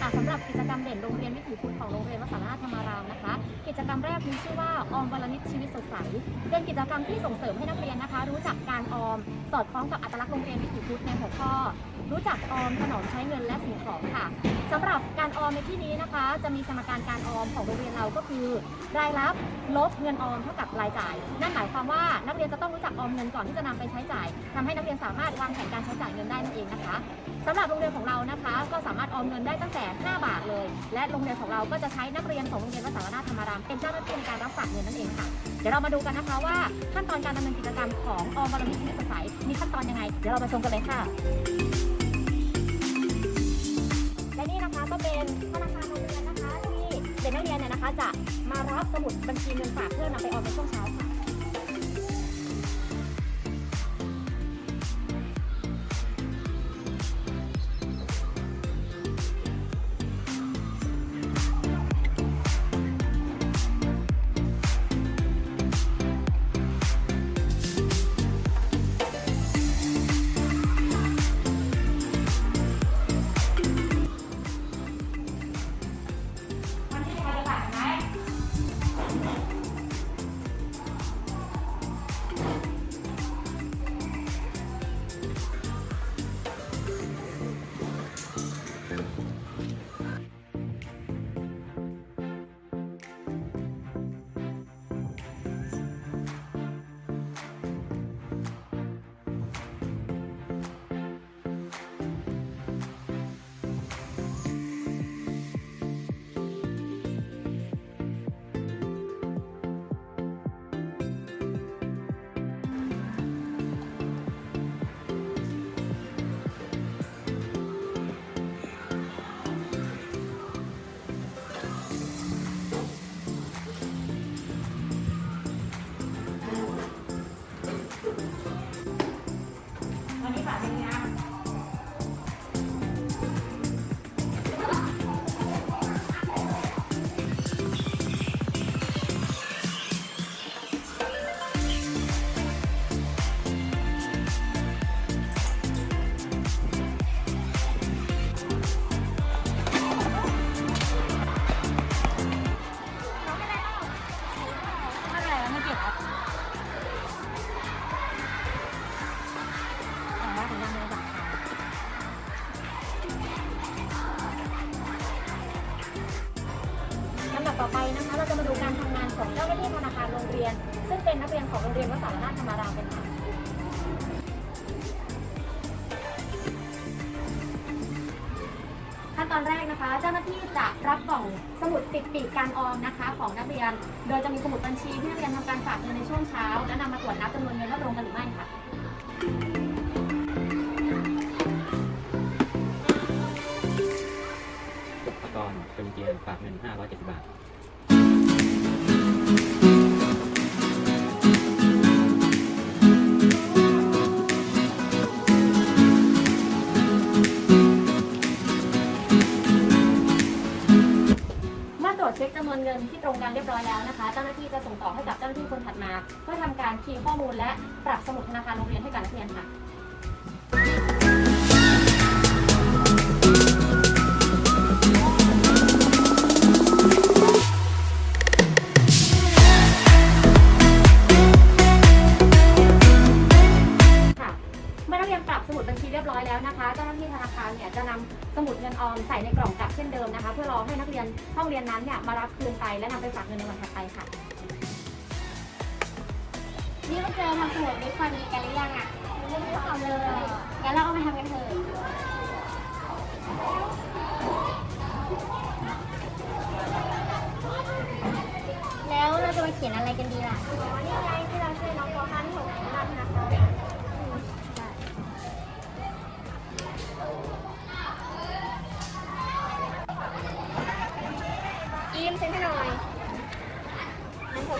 ค่ะสำหรับกิจกรรมเด่นโรงเรียนวิถีพุทธของโรงเรียนวัดสารนาธรรมารามนะคะ กิจกรรมแรกมีชื่อว่าออมวลนิชชีวิตสดใสเป็นกิจกรรมที่ส่งเสริมให้นักเรียนนะคะ รู้จักการออมสอดคล้องกับอัตลักษณ์โรงเรียนวิถีพุทธในหัวข้อ รู้จักออมถนอมใช้เงินและสิ่งของค่ะสำหรับการออมในที่นี้นะคะ จะมีสมการการออมของโรงเรียนเราก็คือ รายรับลบเงินออมเท่ากับรายจ่าย นั่นหมายความว่านักเรียนจะต้องรู้จักออมเงินก่อนที่จะนำไปใช้จ่ายทำให้นักเรียนสามารถวางแผนการใช้จ่ายเงินได้นั่นเองนะคะสำหรับโรงเรียนของเรานะคะ ก็สามารถออมเงินได้ตั้งแต่ 5 บาทเลย และโรงเรียนของเราก็จะใช้นักเรียนของโรงเรียนวัดสารนาธรรมารามเป็นเจ้าหน้าที่ในการรับฝากเงินนั่นเองค่ะเดี๋ยวเรามาดูกันนะคะว่าขั้นตอนการดำเนินกิจกรรมของออมบารมีชีวิตสดใสมีขั้นตอนยังไง เดี๋ยวเรามาชมกันเลยค่ะ และนี่นะคะก็เป็นธนาคารโรงเรียนนะคะที่เด็กนักเรียนเนี่ยนะคะ จะมารับสมุดบัญชีเงินฝากเพื่อนำไปออมในช่วงเช้าค่ะ ครับแต่ว่าถึงยังไม่ได้ลำดับต่อไปนะคะ เราจะมาดูการทำงานของเจ้าหน้าที่ธนาคารโรงเรียน ซึ่งเป็นนักเรียนของโรงเรียนวัดสารนาถธรรมารามเป็นค่ะ ตอนแรกนะคะ เจ้าหน้าที่จะรับกล่องสมุดติดปีกการออมนะคะ ของนักเรียน โดยจะมีสมุดบัญชีที่นักเรียนทำการฝากเงินในช่วงเช้า และนำมาตรวจนับจำนวนเงินว่าตรงกันหรือไม่ค่ะอุปกรณ์เป็นเกียร์ฝากเงิน570บาท ช็คจำนวนเงินที่ตรงกันเรียบร้อยแล้วนะคะ เจ้าหน้าที่จะส่งต่อให้กับเจ้าหน้าที่คนถัดมา เพื่อทำการคีย์ข้อมูลและปรับสมุดธนาคารโรงเรียนให้กับนักเรียนค่ะค่ะ รียนปรับสมุดบัญชีเรียบร้อยแล้วนะคะเจ้าหน้าที่ธนาคารเนี่ยจะนำสมุดเงินออมใส่ในกล่องกลับเช่นเดิมนะคะ เพื่อรอให้นักเรียนห้องเรียนนั้นเนี่ยมารับคืนไปและนำไปฝากเงินในวันถัดไปค่ะนี่เราเจอทำสมุดด้วยความดีกันหรือยังอะยังไม่ทำเลยงั้นเราเอามาทำกันเถอะแล้วเราจะมาเขียนอะไรกันดีล่ะ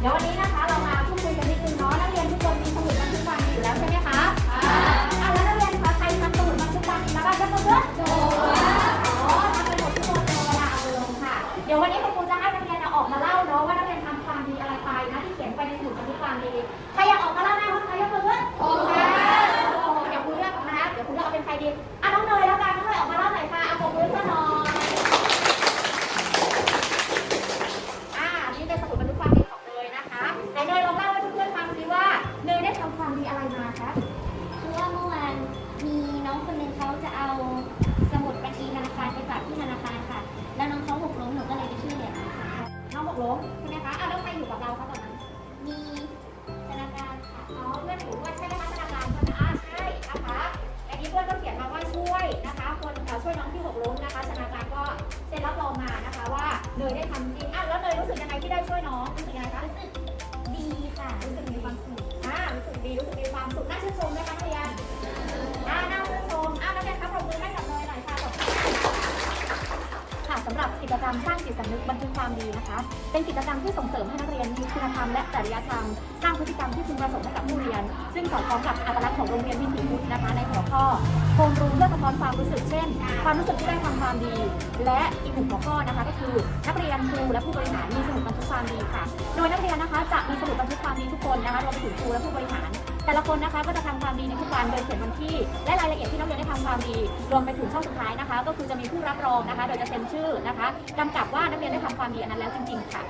เดี๋ยววันนี้นะคะเรา เนยได้ทำจริงอะแล้วเนยรู้สึกยังไงที่ได้ช่วยน้องรู้สึกยังไงคะรู้สึกดีค่ะรู้สึกมีความสุขอ่ารู้สึกดีรู้สึกมีความสุขน่าชื่นชมไหมคะนักเรียนอ่าน่าชื่นชมอ่านักเรียนครับปรบมือให้กับเนยหน่อยค่ะขอบคุณค่ะสำหรับกิจกรรมสร้างจิตสำนึกบันทึกความดีนะคะ เป็นกิจกรรมที่ส่งเสริมให้นักเรียนมีคุณธรรมและจริยธรรมส ร้างพฤติกรรมที่พึงประสงค์ให้กับผู้เรียน ซึ่งสอดคล้องกับอัตลักษณ์ของโรงเรียนวิถีพุทธนะคะในหัวข้อโครงรูเพื่อสะท้อนความรู้สึกเช่น ความรู้สึกที่ได้ทำความดี และอีกหนึ่งหัวข้อนะคะ ก็คือนักเรียนครูและผู้บริหารมีสมุดบันทึกความดีค่ะ โดยนักเรียนนะคะจะมีสมุดบันทึกความดีทุกคนนะคะรวมไปถึงครูและผู้บริหารแต่ละคนนะคะก็จะทำความดีในทุกวันโดยเขียนวันที่ และรายละเอียดที่นักเรียนได้ทำความดี รวมไปถึงช่องสุดท้ายนะคะ ก็คือจะมีผู้รับรองนะคะ โดยจะเซ็นชื่อนะคะกำกับว่านักเรียนได้ทำความดีอันนั้นแล้วจริง ๆ ค่ะ